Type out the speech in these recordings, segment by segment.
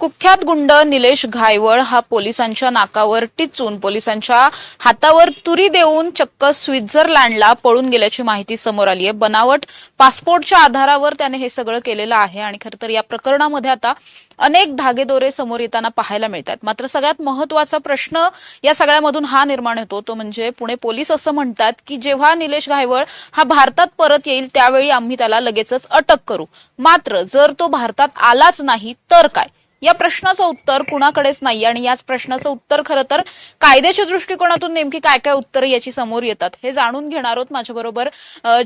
कुख्यात गुंड निलेश घायवळ हा पोलिसांच्या नाकावर टिचून पोलिसांच्या हातावर तुरी देऊन चक्क स्वित्झर्लंडला पळून गेल्याची माहिती समोर आली आहे. बनावट पासपोर्टच्या आधारावर त्याने हे सगळं केलेलं आहे आणि खरं तर या प्रकरणामध्ये आता अनेक धागेदोरे समोर येताना पाहायला मिळतात मात्र सगळ्यात महत्त्वाचा प्रश्न या सगळ्यामधून हा निर्माण होतो. तो म्हणजे पुणे पोलीस असं म्हणतात की जेव्हा निलेश घायवळ हा भारतात परत येईल त्यावेळी आम्ही त्याला लगेचच अटक करू. मात्र जर तो भारतात आलाच नाही तर काय? या प्रश्नाचं उत्तर कुणाकडेच नाही आणि याच प्रश्नाचं उत्तर खरं तर कायद्याच्या दृष्टिकोनातून नेमकी काय काय उत्तरं याची समोर येतात हे जाणून घेणार आहोत माझ्याबरोबर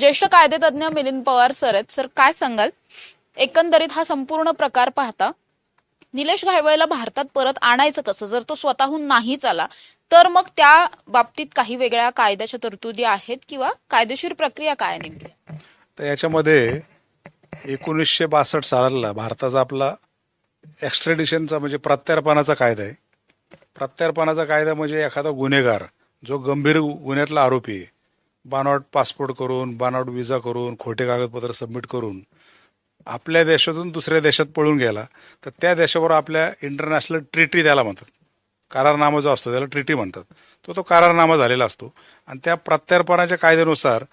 ज्येष्ठ कायदेतज्ञ मिलिंद पवार सर आहेत. सर काय सांगाल? एकंदरीत हा संपूर्ण प्रकार पाहता निलेश घायवळेला भारतात परत आणायचं कसं? जर तो स्वतःहून नाहीच आला तर मग त्या बाबतीत काही वेगळ्या कायद्याच्या तरतुदी आहेत किंवा कायदेशीर प्रक्रिया काय नेमकी? तर याच्यामध्ये एकोणीसशे बासष्ट सालाला भारताचा आपला एक्स्ट्रेडिशनचा म्हणजे प्रत्यार्पणाचा कायदा आहे. प्रत्यार्पणाचा कायदा म्हणजे एखादा गुन्हेगार जो गंभीर गुन्ह्यातला आरोपी आहे बनावट पासपोर्ट करून बनावट विजा करून खोटे कागदपत्र सबमिट करून आपल्या देशातून दुसऱ्या देशात पळून गेला तर त्या देशावर आपल्या इंटरनॅशनल ट्रिटी द्यायला म्हणतात. करारनामा जो असतो त्याला ट्रिटी म्हणतात. तो तो करारनामा झालेला असतो. आणि त्या प्रत्यार्पणाच्या कायद्यानुसार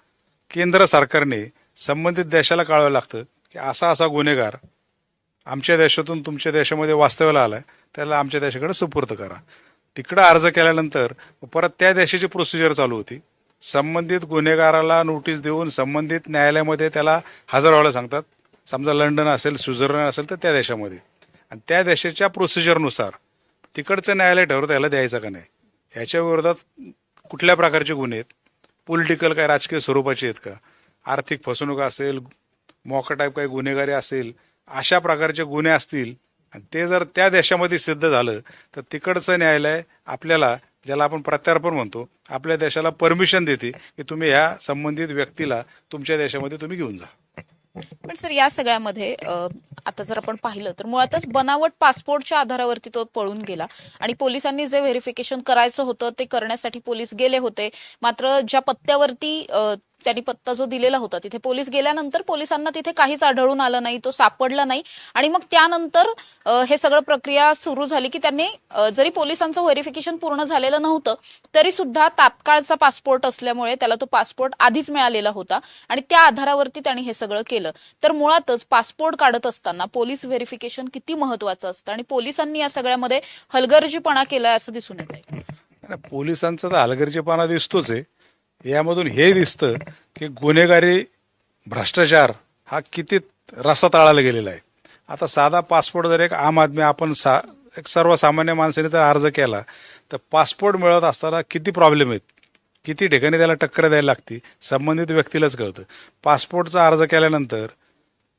केंद्र सरकारने संबंधित देशाला कळवावं लागतं की असा असा गुन्हेगार आमच्या देशातून तुमच्या देशामध्ये वास्तव्याला आलाय त्याला आमच्या देशाकडे सुपूर्त करा. तिकडं अर्ज केल्यानंतर परत त्या देशाची प्रोसिजर चालू होती. संबंधित गुन्हेगाराला नोटीस देऊन संबंधित न्यायालयामध्ये त्याला हजर व्हायला सांगतात. समजा लंडन असेल स्वित्झर्लंड असेल तर त्या देशामध्ये. आणि त्या देशाच्या प्रोसिजरनुसार तिकडचं न्यायालय ठरवतं याला द्यायचं का नाही. याच्या विरोधात कुठल्या प्रकारचे गुन्हे आहेत? पॉलिटिकल काय राजकीय स्वरूपाचे आहेत का? आर्थिक फसवणूक असेल मॉका टाईप काही गुन्हेगारी असेल अशा प्रकारचे गुन्हे असतील आणि ते जर त्या देशामध्ये सिद्ध झालं तर तिकडचं न्यायालय आपल्याला ज्याला आपण प्रत्यार्पण म्हणतो आपल्या देशाला परमिशन देते की तुम्ही ह्या संबंधित व्यक्तीला तुमच्या देशामध्ये तुम्ही घेऊन जा. पण सर या सगळ्यामध्ये आता जर आपण पाहिलं तर मुळातच बनावट पासपोर्टच्या आधारावरती तो पळून गेला. आणि पोलिसांनी जे व्हेरिफिकेशन करायचं होतं ते करण्यासाठी पोलीस गेले होते. मात्र ज्या पत्त्यावरती त्यांनी पत्ता जो दिलेला होता तिथे पोलीस गेल्यानंतर पोलिसांना तिथे काहीच आढळून आलं नाही तो सापडला नाही. आणि मग त्यानंतर हे सगळं प्रक्रिया सुरू झाली की त्यांनी जरी पोलिसांचं व्हेरिफिकेशन पूर्ण झालेलं नव्हतं तरी सुद्धा तात्काळचा पासपोर्ट असल्यामुळे त्याला तो पासपोर्ट आधीच मिळालेला होता आणि त्या आधारावरती त्यांनी हे सगळं केलं. तर मुळातच पासपोर्ट काढत असताना पोलीस व्हेरिफिकेशन किती महत्वाचं असतं आणि पोलिसांनी या सगळ्यामध्ये हलगर्जीपणा केलाय असं दिसून येत आहे पोलिसांचा तर हलगर्जीपणा दिसतोच आहे. यामधून हे दिसतं की गुन्हेगारी भ्रष्टाचार हा किती रस्ता ताळायला गेलेला आहे. आता साधा पासपोर्ट जर एक आम आदमी आपण सा एक सर्वसामान्य माणसाने जर अर्ज केला तर पासपोर्ट मिळत असताना किती प्रॉब्लेम आहेत? किती ठिकाणी त्याला टक्कर द्यायला लागते? संबंधित व्यक्तीलाच कळतं. पासपोर्टचा अर्ज केल्यानंतर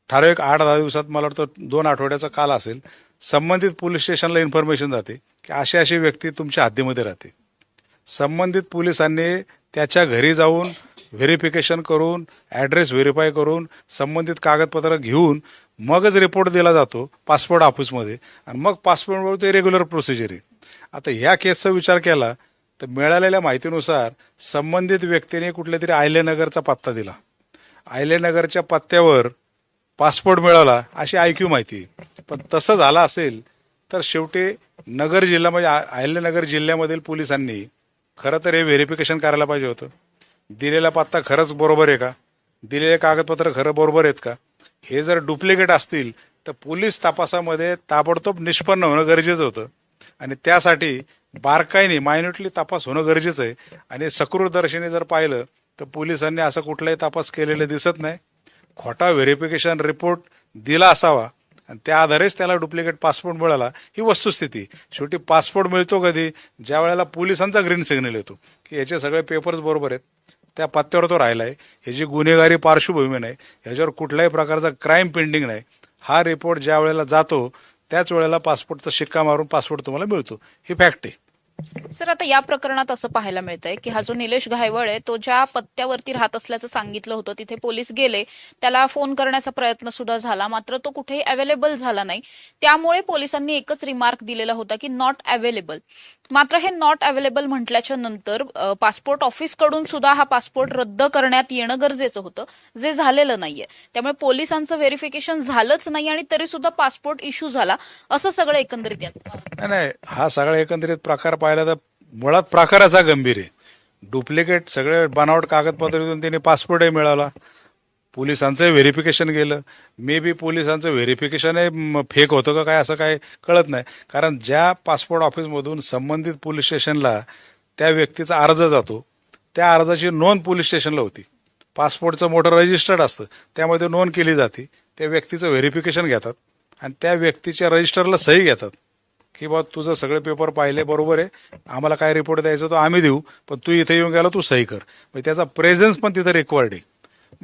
ठराविक आठ दहा दिवसात मला वाटतं दोन आठवड्याचा काल असेल संबंधित पोलीस स्टेशनला इन्फॉर्मेशन जाते की अशी अशी व्यक्ती तुमच्या हद्दीमध्ये राहते. संबंधित पोलिसांनी त्याच्या घरी जाऊन व्हेरिफिकेशन करून ऍड्रेस व्हेरीफाय करून संबंधित कागदपत्र घेऊन मगच रिपोर्ट दिला जातो पासपोर्ट ऑफिसमध्ये. आणि मग पासपोर्टवर ते रेग्युलर प्रोसिजर आहे. आता ह्या केसचा विचार केला तर मिळालेल्या माहितीनुसार संबंधित व्यक्तीने कुठल्या तरी आयलेनगरचा पत्ता दिला. आयलेनगरच्या पत्त्यावर पासपोर्ट मिळाला अशी आयक्यू माहिती पण तसं झालं असेल तर शेवटी नगर जिल्हा म्हणजे आ- अहिल्यानगर जिल्ह्यामधील पोलिसांनी खरं तर हे व्हेरिफिकेशन करायला पाहिजे होतं. दिलेला पत्ता खरंच बरोबर आहे का? दिलेले कागदपत्र खरं बरोबर आहेत का? हे जर डुप्लिकेट असतील तर पोलीस तपासामध्ये ताबडतोब निष्पन्न होणं गरजेचं होतं. आणि त्यासाठी बारकाईने मायन्युटली तपास होणं गरजेचं आहे. आणि सकृतदर्शनी जर पाहिलं तर पोलिसांनी असं कुठलाही तपास केलेलं दिसत नाही. खोटा व्हेरिफिकेशन रिपोर्ट दिला असावा. आणि त्या आधारेच त्याला डुप्लिकेट पासपोर्ट मिळाला. ही वस्तुस्थिती. शेवटी पासपोर्ट मिळतो कधी? ज्या वेळेला पोलिसांचा ग्रीन सिग्नल येतो. की याचे सगळे पेपर्स बरोबर आहेत. त्या पत्त्यावर तो राहिला आहे ह्याची गुन्हेगारी पार्श्वभूमी नाही ह्याच्यावर कुठल्याही प्रकारचा क्राईम पेंडिंग नाही. हा रिपोर्ट ज्या वेळेला जातो त्याच वेळेला पासपोर्टचा शिक्का मारून पासपोर्ट तुम्हाला मिळतो. ही फॅक्ट आहे. सर आता या प्रकरणात असं पाहायला मिळतंय की हा जो निलेश घायवळ आहे तो ज्या पत्त्यावरती राहत असल्याचं सांगितलं होतं तिथे पोलीस गेले त्याला फोन करण्याचा प्रयत्न सुद्धा झाला मात्र तो कुठेही अवेलेबल झाला नाही. त्यामुळे पोलिसांनी एकच रिमार्क दिलेला होता की नॉट अवेलेबल मात्र हे नॉट अवेलेबल म्हटल्याच्या नंतर पासपोर्ट ऑफिसकडून सुद्धा हा पासपोर्ट रद्द करण्यात येणं गरजेचं होतं जे झालेलं नाहीये. त्यामुळे पोलिसांचं व्हेरिफिकेशन झालंच नाही आणि तरी सुद्धा पासपोर्ट इश्यू झाला असं सगळं एकंदरीत नाही नाही हा सगळा एकंदरीत प्रकार पाहिला तर मुळात प्रकाराचा गंभीर आहे. डुप्लिकेट सगळे बनावट कागदपत्र देऊन त्यांनी पासपोर्टही मिळवला पोलिसांचं व्हेरिफिकेशन गेलं. मे बी पोलिसांचं व्हेरिफिकेशन फेक होतं का काय असं काय कळत नाही. कारण ज्या पासपोर्ट ऑफिसमधून संबंधित पोलीस स्टेशनला त्या व्यक्तीचा अर्ज जातो त्या अर्जाची नोंद पोलीस स्टेशनला होती. पासपोर्टचं मोठं रजिस्टर्ड असतं त्यामध्ये नोंद केली जाते. त्या व्यक्तीचं व्हेरिफिकेशन घेतात आणि त्या व्यक्तीच्या रजिस्टरला सही घेतात. की बा तुझं सगळे पेपर पाहिले बरोबर आहे. आम्हाला काय रिपोर्ट द्यायचा तो आम्ही देऊ पण तू इथे येऊन गेला तू सही कर. म्हणजे त्याचा प्रेझेन्स पण तिथं रिक्वायर्ड आहे.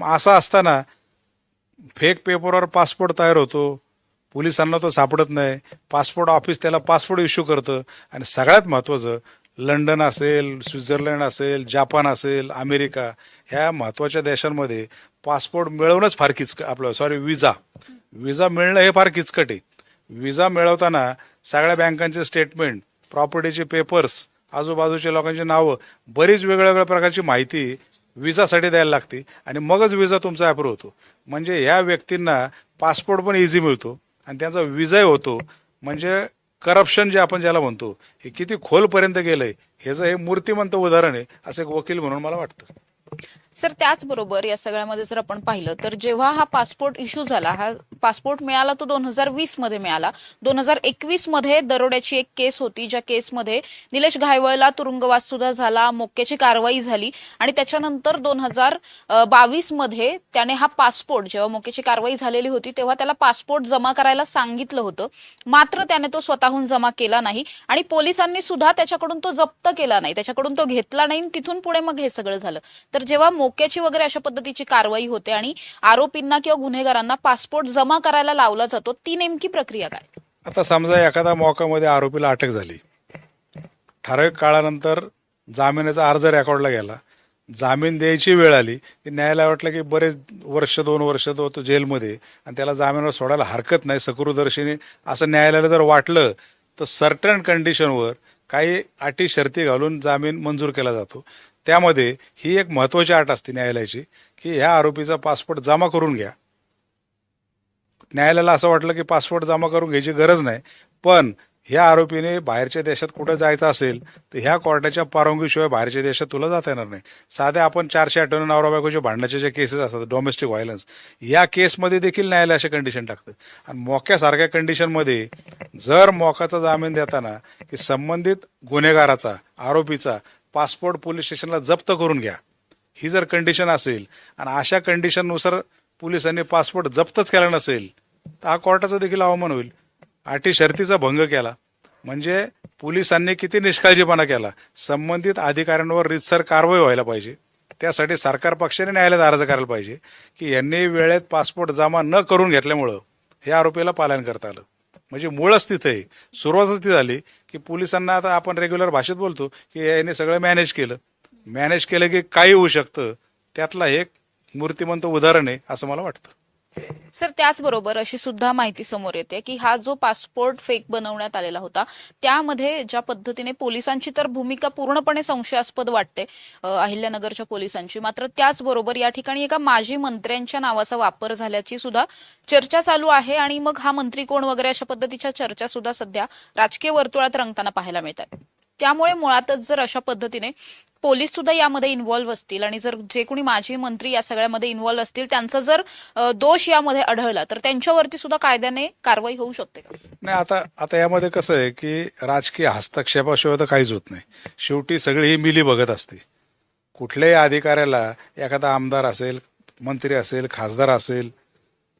असं असताना फेक पेपरवर पासपोर्ट तयार होतो. पोलिसांना तो सापडत नाही. पासपोर्ट ऑफिस त्याला पासपोर्ट इश्यू करतं. आणि सगळ्यात महत्वाचं लंडन असेल स्वित्झर्लंड असेल जापान असेल अमेरिका ह्या महत्त्वाच्या देशांमध्ये पासपोर्ट मिळवणंच फार किचकट आपलं सॉरी विजा विजा मिळणं हे फार किचकट आहे. विजा मिळवताना सगळ्या बँकांचे स्टेटमेंट प्रॉपर्टीचे पेपर्स आजूबाजूच्या लोकांची नावं बरीच वेगळ्या वेगळ्या प्रकारची माहिती विजासाठी द्यायला लागते. आणि मगच विजा तुमचा अप्रूव्ह होतो. म्हणजे या व्यक्तींना पासपोर्ट पण इझी मिळतो. आणि त्यांचा विजाही होतो. म्हणजे करप्शन जे आपण ज्याला म्हणतो हे किती खोलपर्यंत गेलंय ह्याचं हे मूर्तिमंत उदाहरण आहे असं एक वकील म्हणून मला वाटतं. सर त्याचबरोबर या सगळ्यामध्ये जर आपण पाहिलं तर जेव्हा हा पासपोर्ट इश्यू झाला हा पासपोर्ट मिळाला तो दोन हजार वीसमध्ये मिळाला. दोन हजार एकवीसमध्ये दरोड्याची एक केस होती ज्या केसमध्ये निलेश घायवळला तुरुंगवास सुद्धा झाला मोक्याची कारवाई झाली आणि त्याच्यानंतर दोन हजार बावीसमध्ये त्याने हा पासपोर्ट जेव्हा मोक्याची कारवाई झालेली होती तेव्हा त्याला पासपोर्ट जमा करायला सांगितलं होतं. मात्र त्याने तो स्वतःहून जमा केला नाही आणि पोलिसांनी सुद्धा त्याच्याकडून तो जप्त केला नाही. त्याच्याकडून तो घेतला नाही आणि तिथून पुढे मग हे सगळं झालं. तर जेव्हा मोक्याची वगैरे अशा पद्धतीची कारवाई होते आणि आरोपींना किंवा गुन्हेगारांना पासपोर्ट जमा करायला लावला जातो. ती नेमकी प्रक्रिया काय? आता समजा एखादा मोकामध्ये आरोपीला अटक झाली. ठराविक काळानंतर जामिनाचा अर्ज रेकॉर्डला गेला. जामीन द्यायची वेळ आली. की न्यायालय वाटलं की बरेच वर्ष दोन वर्ष तो तो जेलमध्ये आणि त्याला जामिनावर सोडायला हरकत नाही सकृदर्शनी असं न्यायालयाला जर वाटलं तर सर्टन कंडिशनवर काही अटी शर्ती घालून जामीन मंजूर केला जातो. त्यामध्ये ही एक महत्वाची अट असते न्यायालयाची की ह्या आरोपीचा पासपोर्ट जमा करून घ्या. न्यायालयाला असं वाटलं की पासपोर्ट जमा करून घ्यायची गरज नाही पण ह्या आरोपीने बाहेरच्या देशात कुठं जायचं असेल तर ह्या कोर्टाच्या परवानगीशिवाय बाहेरच्या देशात तुला जाता येणार नाही. साध्या आपण चारशे आठवणे नवरा बायकोचे भांडणाचे जे केसेस असतात डोमेस्टिक व्हायलन्स या केसमध्ये देखील न्यायालय असे कंडिशन टाकतं. आणि मोक्यासारख्या कंडिशनमध्ये जर मोकाचा जामीन देताना की संबंधित गुन्हेगाराचा आरोपीचा पासपोर्ट पोलीस स्टेशनला जप्त करून घ्या. ही जर कंडिशन असेल आणि अशा कंडिशननुसार पोलिसांनी पासपोर्ट जप्तच केला नसेल तर हा कोर्टाचा देखील अवमान होईल. अटी शर्तीचा भंग केला. म्हणजे पोलिसांनी किती निष्काळजीपणा केला. संबंधित अधिकाऱ्यांवर रितसर कारवाई व्हायला पाहिजे. त्यासाठी सरकार पक्षाने न्यायालयात अर्ज करायला पाहिजे की यांनी वेळेत पासपोर्ट जमा न करून घेतल्यामुळं हे आरोपीला पालन करता आलं. म्हणजे मूळच तिथे आहे. सुरुवातच ती झाली की पोलिसांना आता आपण रेग्युलर भाषेत बोलतो की याने सगळं मॅनेज केलं. मॅनेज केलं की काही होऊ शकतं. त्यातला एक मूर्तिमंत उदाहरण आहे असं मला वाटतं. सर त्याचबरोबर अशी सुद्धा माहिती समोर येते की हा जो पासपोर्ट फेक बनवण्यात आलेला होता त्यामध्ये ज्या पद्धतीने पोलिसांची तर भूमिका पूर्णपणे संशयास्पद वाटते अहिल्यानगरच्या पोलिसांची. मात्र त्याचबरोबर या ठिकाणी एका माजी मंत्र्यांच्या नावाचा वापर झाल्याची सुद्धा चर्चा चालू आहे आणि मग हा मंत्री कोण वगैरे अशा पद्धतीच्या चर्चा सुद्धा सध्या राजकीय वर्तुळात रंगताना पाहायला मिळतात त्यामुळे मुळातच जर अशा पद्धतीने पोलीस सुद्धा यामध्ये इन्व्हॉल्व्ह असतील आणि जर जे कोणी माजी मंत्री या सगळ्यामध्ये इन्व्हॉल्व्ह असतील त्यांचा जर दोष यामध्ये आढळला तर त्यांच्यावरती सुद्धा कायद्याने कारवाई होऊ शकते का? नाही आता आता यामध्ये कसं आहे की राजकीय हस्तक्षेपाशिवाय तर काहीच होत नाही. शेवटी सगळी ही मिली बघत असते. कुठल्याही अधिकाऱ्याला एखादा आमदार असेल मंत्री असेल खासदार असेल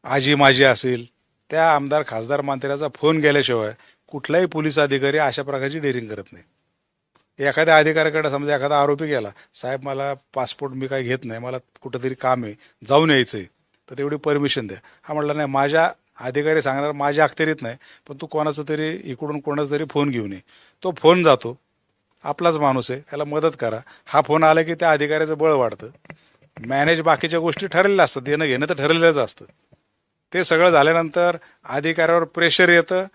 आजी माजी असेल त्या आमदार खासदार मंत्र्याचा फोन गेल्याशिवाय कुठलाही पोलीस अधिकारी अशा प्रकारची डेअरिंग करत नाही. एखाद्या अधिकाऱ्याकडे समजा एखादा आरोपी गेला साहेब मला पासपोर्ट मी काही घेत नाही मला कुठंतरी काम आहे जाऊन यायचं आहे तर तेवढी परमिशन द्या. हा म्हटलं नाही माझ्या अधिकारी सांगणार माझ्या अखत्यारीत नाही पण तू कोणाचं तरी इकडून कोणाचा तरी फोन घेऊन ये. तो फोन जातो आपलाच माणूस आहे त्याला मदत करा. हा फोन आला की त्या अधिकाऱ्याचं बळ वाढतं. मॅनेज बाकीच्या गोष्टी ठरलेल्या असतात देणं घेणं तर ठरलेलंच असतं. ते सगळं झाल्यानंतर अधिकाऱ्यावर प्रेशर येतं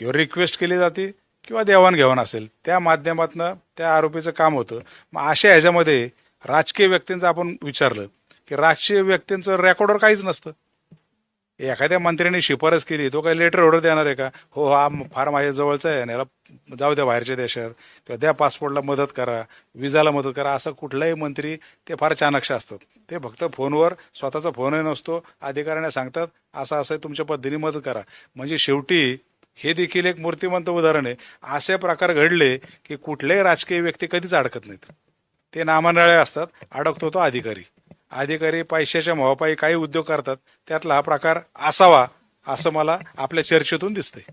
किंवा रिक्वेस्ट केली जाते किंवा देवाणघेवाण असेल त्या माध्यमातनं त्या आरोपीचं काम होतं. मग अशा ह्याच्यामध्ये राजकीय व्यक्तींचं आपण विचारलं की राजकीय व्यक्तींचं रेकॉर्डवर काहीच नसतं. एखाद्या मंत्र्यांनी शिफारस केली तो काही लेटर ऑर्डर देणार आहे का? हो हा फार माझ्या जवळचा आहे आणि याला जाऊ द्या बाहेरच्या देशात किंवा द्या पासपोर्टला मदत करा विजाला मदत करा असं कुठलाही मंत्री ते फार चाणक्ष असतात. ते फक्त फोनवर स्वतःचा फोनही नसतो अधिकाऱ्यांना सांगतात असं असं आहे, तुमच्या पद्धतीने मदत करा. म्हणजे शेवटी हे देखील एक मूर्तिमंत उदाहरण आहे. असे प्रकार घडले की कुठलेही राजकीय व्यक्ती कधीच अडकत नाहीत. ते नामानळे असतात अडकतो तो अधिकारी. अधिकारी पैशाच्या मोहापायी काही उद्योग करतात त्यातला हा प्रकार असावा असं मला आपल्या चर्चेतून दिसतंय.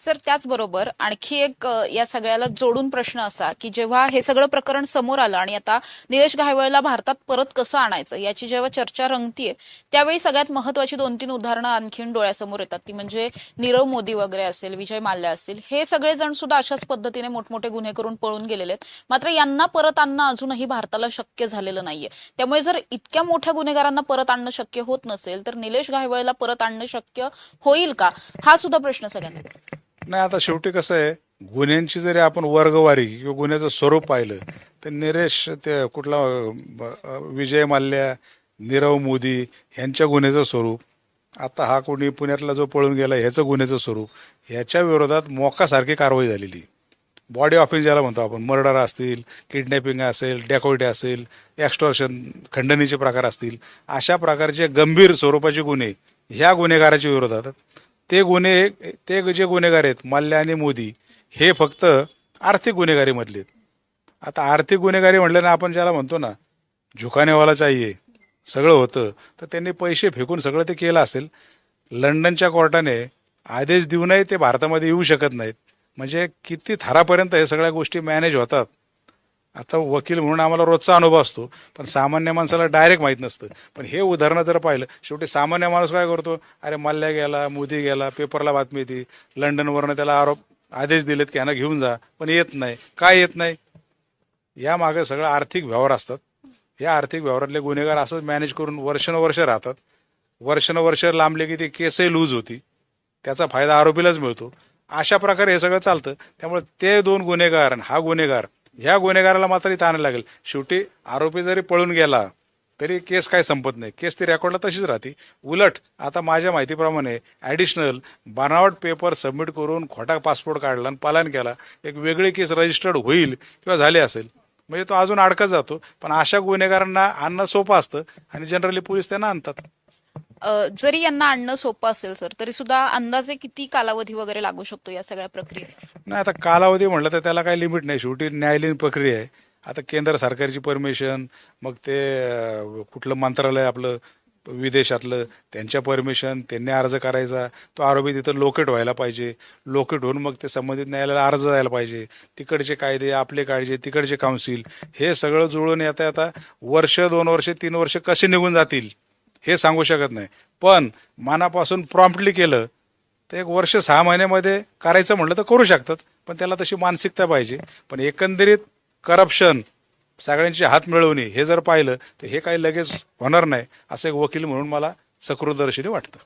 सर त्याचबरोबर आणखी एक या सगळ्याला जोडून प्रश्न असा की जेव्हा हे सगळं प्रकरण समोर आलं आणि आता निलेश घायवळला भारतात परत कसं आणायचं याची जेव्हा चर्चा रंगतीये त्यावेळी सगळ्यात महत्वाची दोन तीन उदाहरणं आणखीन डोळ्यासमोर येतात. ती म्हणजे नीरव मोदी वगैरे असेल विजय माल्या असतील हे सगळे जण सुद्धा अशाच पद्धतीने मोठमोठे गुन्हे करून पळून गेलेले आहेत. मात्र यांना परत आणणं अजूनही भारताला शक्य झालेलं नाहीये. त्यामुळे जर इतक्या मोठ्या गुन्हेगारांना परत आणणं शक्य होत नसेल तर निलेश घायवळला परत आणणं शक्य होईल का? हा सुद्धा प्रश्न सगळ्यांना. नाही आता शेवटी कसं आहे गुन्ह्यांची जरी आपण वर्गवारी किंवा गुन्ह्याचं स्वरूप पाहिलं तर निरेश ते कुठला विजय माल्या नीरव मोदी यांच्या गुन्ह्याचं स्वरूप आता हा कोणी पुण्यातला जो पळून गेला ह्याचं गुन्ह्याचं स्वरूप ह्याच्या विरोधात मोकासारखी कारवाई झालेली. बॉडी ऑफिस ज्याला म्हणतो आपण मर्डर असतील किडनॅपिंग असेल डेकोइटी असेल एक्स्टॉर्शन खंडणीचे प्रकार असतील अशा प्रकारचे गंभीर स्वरूपाचे गुन्हे ह्या गुन्हेगाराच्या विरोधात ते गुन्हे ते जे गुन्हेगार आहेत मल्ल्या आणि मोदी हे फक्त आर्थिक गुन्हेगारीमधले आहेत. आता आर्थिक गुन्हेगारी म्हटल्यानं आपण ज्याला म्हणतो ना झुकानेवाला चाहिये सगळं होतं तर त्यांनी पैसे फेकून सगळं ते केलं असेल. लंडनच्या कोर्टाने आदेश देऊनही ते भारतामध्ये येऊ शकत नाहीत. म्हणजे किती थरापर्यंत हे सगळ्या गोष्टी मॅनेज होतात. आता वकील म्हणून आम्हाला रोजचा अनुभव असतो पण सामान्य माणसाला डायरेक्ट माहीत नसतं. पण हे उदाहरण जर पाहिलं शेवटी सामान्य माणूस काय करतो? अरे मल्ल्या गेला मोदी गेला पेपरला बातमी येते. लंडनवरनं त्याला आरोप आदेश दिलेत की यांना घेऊन जा पण येत नाही. काय येत नाही? या मागे सगळं आर्थिक व्यवहार असतात. या आर्थिक व्यवहारातले गुन्हेगार असंच मॅनेज करून वर्षानुवर्ष राहतात. वर्षानुवर्ष लांबले की ती केसही लूज होती. त्याचा फायदा आरोपीलाच मिळतो. अशा प्रकारे हे सगळं चालतं. त्यामुळे ते दोन गुन्हेगार आणि हा गुन्हेगार ह्या गुन्हेगाराला मात्र इथं आणायला लागेल. शेवटी आरोपी जरी पळून गेला तरी केस काय संपत नाही. केस ती रेकॉर्डला तशीच राहते. उलट आता माझ्या माहितीप्रमाणे ऍडिशनल बनावट पेपर सबमिट करून खोटा पासपोर्ट काढला आणि पालन केला एक वेगळी केस रजिस्टर्ड होईल किंवा झाली असेल. म्हणजे तो अजून अडकत जातो. पण अशा गुन्हेगारांना आणणं सोपं असतं आणि जनरली पोलीस त्यांना आणतात. जरी यांना आणणं सोपं असेल सर तरी सुद्धा अंदाजे किती कालावधी वगैरे लागू शकतो या सगळ्या प्रक्रियेत? नाही आता कालावधी म्हटलं तर त्याला काही लिमिट नाही. शेवटी न्यायालयीन प्रक्रिया आहे. आता केंद्र सरकारची परमिशन मग ते कुठलं मंत्रालय आपलं विदेशातलं त्यांच्या परमिशन त्यांनी अर्ज करायचा. तो आरोपी तिथं लोकेट व्हायला पाहिजे. लोकेट होऊन मग ते संबंधित न्यायालयाला अर्ज जायला पाहिजे. तिकडचे कायदे आपले कायदे तिकडचे काउन्सिल हे सगळं जुळून येता आता वर्ष दोन वर्ष तीन वर्ष कसे निघून जातील? हे सांगू शकत नाही. पण मनापासून प्रॉम्प्टली केलं तर एक वर्ष सहा महिन्यामध्ये करायचं म्हटलं तर करू शकतात पण त्याला तशी मानसिकता पाहिजे. पण एकंदरीत करप्शन सगळ्यांची हात मिळवणे हे जर पाहिलं तर हे काही लगेच होणार नाही असं एक वकील म्हणून मला सकृदर्शनी वाटतं.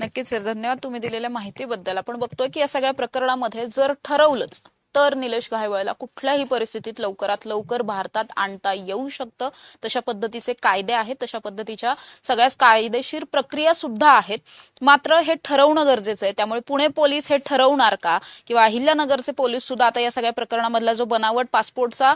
नक्कीच सर. धन्यवाद तुम्ही दिलेल्या माहितीबद्दल. आपण बघतोय की या सगळ्या प्रकरणामध्ये जर ठरवलंच तर निलेश घायवळला कुठल्याही परिस्थितीत लवकरात लवकर भारतात आणता येऊ शकतं. तशा पद्धतीचे कायदे आहेत. तशा पद्धतीच्या सगळ्याच कायदेशीर प्रक्रिया सुद्धा आहेत. मात्र हे ठरवणं गरजेचं आहे. त्यामुळे पुणे पोलीस हे ठरवणार का? किंवा अहिल्यानगरचे पोलीस सुद्धा आता या सगळ्या प्रकरणामधला जो बनावट पासपोर्टचा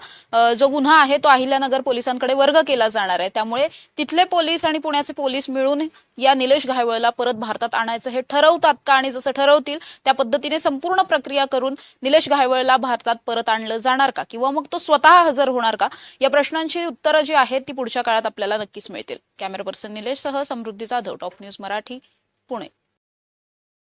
जो गुन्हा आहे तो अहिल्यानगर पोलिसांकडे वर्ग केला जाणार आहे. त्यामुळे तिथले पोलीस आणि पुण्याचे पोलीस मिळून या निलेश घायवळला परत भारतात आणायचं हे ठरवतात का? आणि जसं ठरवतील त्या पद्धतीने संपूर्ण प्रक्रिया करून निलेश घायवळला भारतात परत आणलं जाणार का? किंवा मग तो स्वतः हजर होणार का? या प्रश्नांची उत्तरं जी आहेत ती पुढच्या काळात आपल्याला नक्कीच मिळतील. कॅमेरा पर्सन निलेश सह समृद्धी जाधव टॉप न्यूज मराठी पुणे.